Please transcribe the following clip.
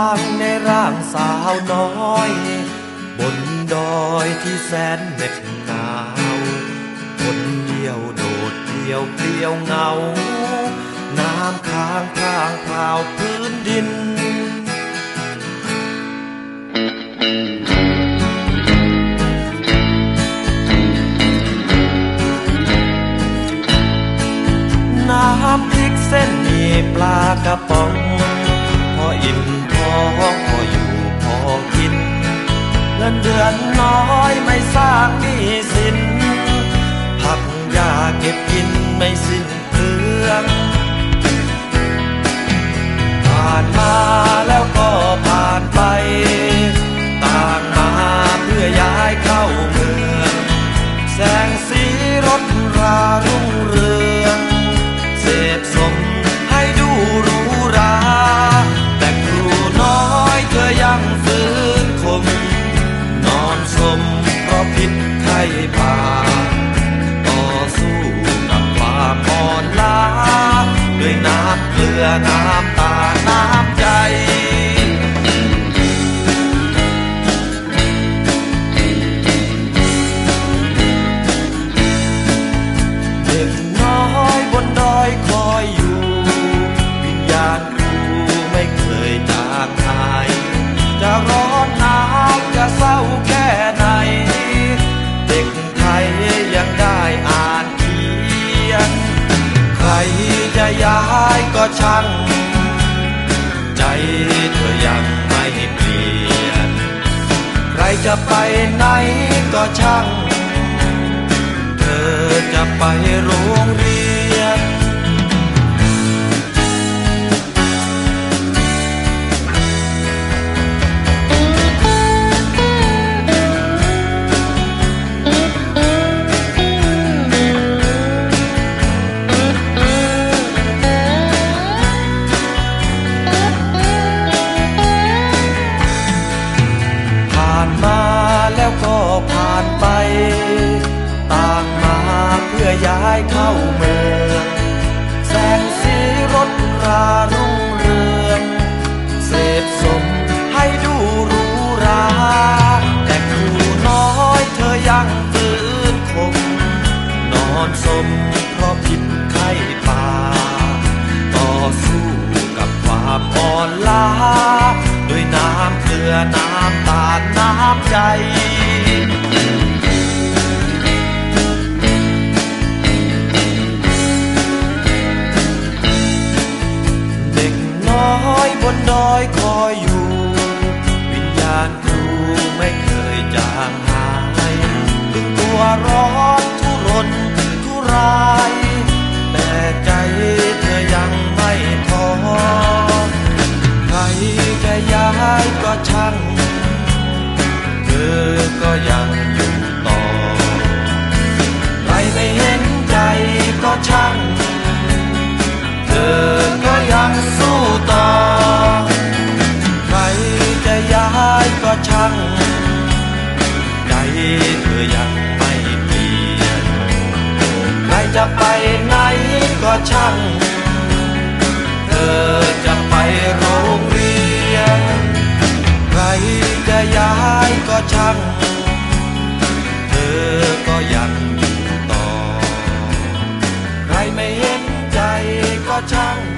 างในร่างสาวน้อย บนดอยที่แสนเหน็บหนาวคนเดียวโดดเดียวเปลี่ยวเงา น้ำค้างทางเปล่าพื้นดิ เงินเดือนน้อยไม่สร้างหนี้สิน ก็ช่าง ใจเธอยังไม่เปลี่ยน ใครจะไปไหนก็ช่าง เธอจะไปโรงเรีย ย้ายเข้าเมืองแสงสีรถรารุ่งเรืองเสพสมให้ดูรูหราแต่ครูน้อยเธอยังฟื้นคงนอนสมเพราะพิษไข้ป่าต่อสู้กับความอ่อนล้าด้วยน้ำเกลือน้ำตาลน้ำใจ ช่างเธอจะไปโรงเรียน ใครจะย้ายก็ช่างเธอก็ยังอยู่ต่อ ใครไม่เห็นใจก็ช่าง